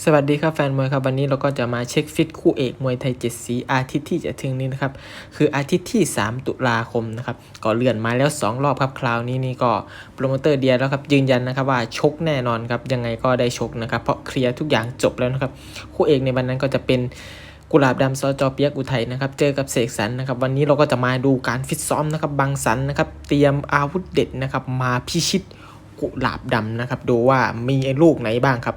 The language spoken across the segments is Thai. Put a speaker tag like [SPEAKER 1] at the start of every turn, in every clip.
[SPEAKER 1] สวัสดีครับแฟนมวยครับวันนี้เราก็จะมาเช็คฟิตคู่เอกมวยไทยเจ็ดสีอาทิตย์ที่จะถึงนี้นะครับคืออาทิตย์ที่ 3 ตุลาคมนะครับก็เลื่อนมาแล้ว 2 รอบครับคราวนี้นี่ก็โปรโมเตอร์เดียแล้วครับยืนยันนะครับว่าชกแน่นอนครับยังไงก็ได้ชกนะครับเพราะเคลียร์ทุกอย่างจบแล้วนะครับคู่เอกในวันนั้นก็จะเป็นกุหลาบดำซอจอเปียกอุทัยนะครับ เจอกับเสกสรรนะครับ วันนี้เราก็จะมาดูการฟิตซ้อมนะครับบางสันนะครับ เตรียมอาวุธเด็ดนะครับ มาพิชิตกุหลาบดำนะครับ ดูว่ามีลูกไหนบ้างครับ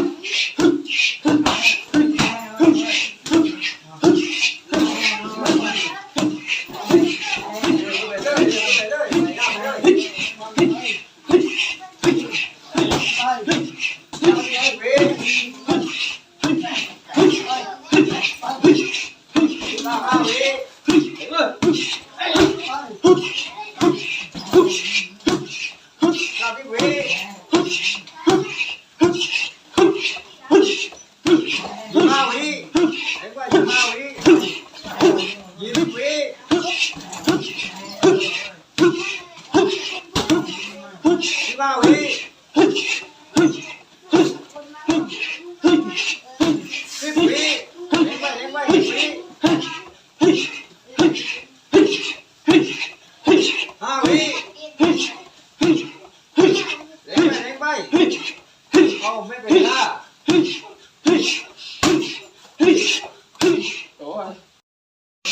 [SPEAKER 2] ห้าวิเห็นว่ายี่ห้าวิยี่สิบวิยี่ห้าวิสิบวิเห็นว่าเห็นว่าสิบวิห้าวิเห็นว่าเห็นว่า เอาไม่เป็นไร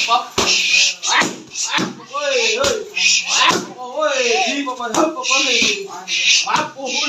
[SPEAKER 2] ปั๊บโอ้ยเฮ้ยโอ้ยที่ปั๊บปั๊บปั๊บปั๊บปั๊บโอ้ย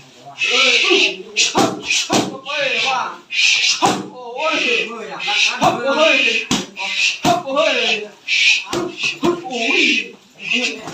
[SPEAKER 2] ย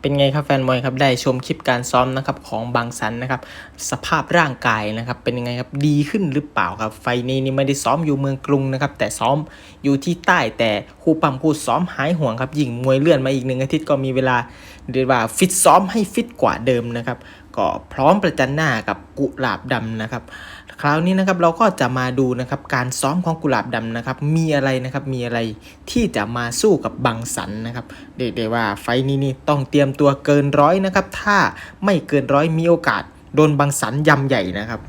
[SPEAKER 2] เป็นไง
[SPEAKER 1] ครับแฟนมวยครับได้ชมคลิปการซ้อมนะครับของบางสันนะครับสภาพร่างกายนะครับเป็นยังไงครับดีขึ้นหรือเปล่าครับไฟนี้นี่ไม่ได้ซ้อมอยู่เมืองกรุงนะครับแต่ซ้อมอยู่ที่ใต้แต่ครูปั๊มครูซ้อมหายห่วงครับยิ่งมวยเลื่อนมาอีกหนึ่งอาทิตย์ก็มีเวลาเรียกว่าฟิตซ้อมให้ฟิตกว่าเดิมนะครับก็พร้อมประจันหน้ากับกุหลาบดำนะครับ คราวนี้นะครับเราก็จะมาดูนะครับการซ้อมของกุหลาบดำนะครับ มีอะไรนะครับมีอะไรที่จะมาสู้กับบังสันนะครับเรียกได้ว่าไฟนี้นี่ต้องเตรียมตัวเกินร้อยนะครับ ถ้าไม่เกินร้อยมีโอกาสโดนบังสันยำใหญ่นะครับ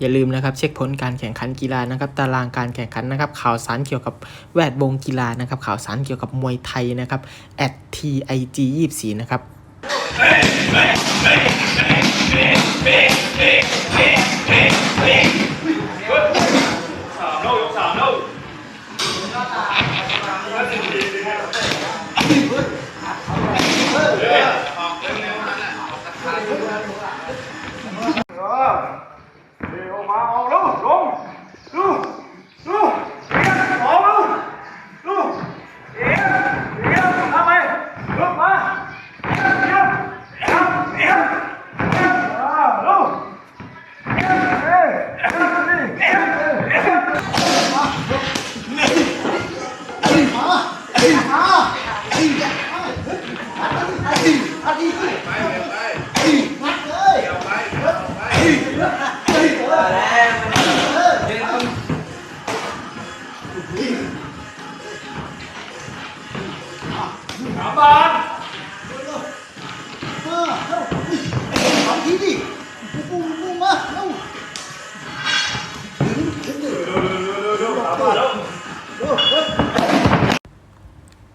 [SPEAKER 1] อย่าลืมนะครับเช็คผลการแข่งขันกีฬานะครับตารางการแข่งขันนะครับข่าวสารเกี่ยวกับแวดวงกีฬานะครับข่าวสารเกี่ยวกับมวยไทยนะครับ at tig 24 นะครับ
[SPEAKER 2] เ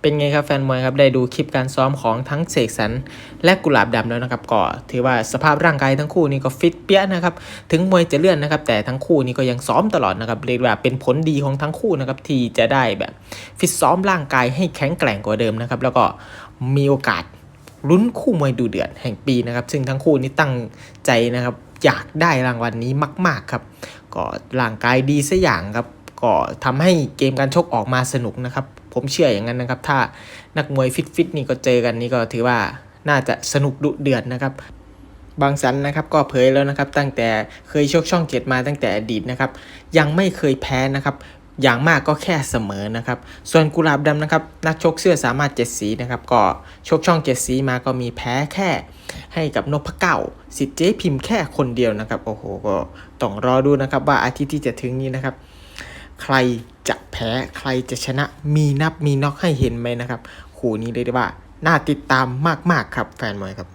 [SPEAKER 2] เป็
[SPEAKER 1] นไงครับแฟนมวยครับได้ดูคลิปการซ้อมของทั้งเสกสรรและกุหลาบดำแล้วนะครับก็ถือว่าสภาพร่างกายทั้งคู่นี่ก็ฟิตเปี้ยนะครับถึงมวยจะเลื่อนนะครับ แต่ทั้งคู่นี่ก็ยังซ้อมตลอดนะครับเรียกว่าเป็นผลดีของทั้งคู่นะครับที่จะได้แบบฟิตซ้อมร่างกายให้แข็งแกร่งกว่าเดิมนะครับแล้วก็มีโอกาสลุ้นคู่มวยดูเดือดแห่งปีนะครับ ซึ่งทั้งคู่นี่ตั้งใจนะครับอยากได้รางวัลนี้มาก ๆครับ ก็ร่างกายดีสัอย่างครับ ก็ทำให้เกมการชกออกมาสนุกนะครับ ผมเชื่ออย่างนั้นนะครับ ถ้านักมวยฟิตๆนี่ก็เจอกันนี่ก็ถือว่าน่าจะสนุกดุเดือดนะครับ บางสันนะครับก็เผยแล้วนะครับ ตั้งแต่เคยชกช่องเจ็ดมาตั้งแต่อดีตนะครับ ยังไม่เคยแพ้นะครับ อย่างมากก็แค่เสมอนะครับ ส่วนกุหลาบดำนะครับนักชกเสื้อสามารถเจ็ดสีนะครับ ก็ชกช่องเจ็ดสีมาก็มีแพ้แค่ให้กับนพเก้าสิทธิ์เจ๊พิมพ์แค่คนเดียวนะครับ โอ้โหก็ต้องรอดูนะครับว่าอาทิตย์ที่จะถึงนี้นะครับ ใครจะแพ้ใครจะชนะมีนับมีน็อกให้เห็นไหมนะครับคู่นี้เลยได้ว่าน่าติดตามมากๆครับแฟนมวยครับ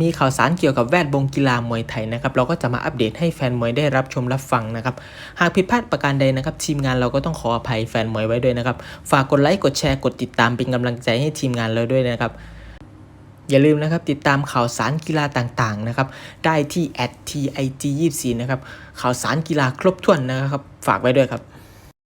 [SPEAKER 1] มีข่าวสารเกี่ยวกับแวดวงกีฬามวยไทยนะครับ เราก็จะมาอัปเดตให้แฟนมวยได้รับชมรับฟังนะครับ หากผิดพลาดประการใดนะครับ ทีมงานเราก็ต้องขออภัยแฟนมวยไว้ด้วยนะครับ ฝากกดไลค์กดแชร์กดติดตามเป็นกำลังใจให้ทีมงานเราด้วยนะครับ อย่าลืมนะครับติดตามข่าวสารกีฬาต่างๆนะครับได้ที่ @tig24 นะครับข่าวสารกีฬาครบถ้วนนะครับ ฝากไว้ด้วยครับ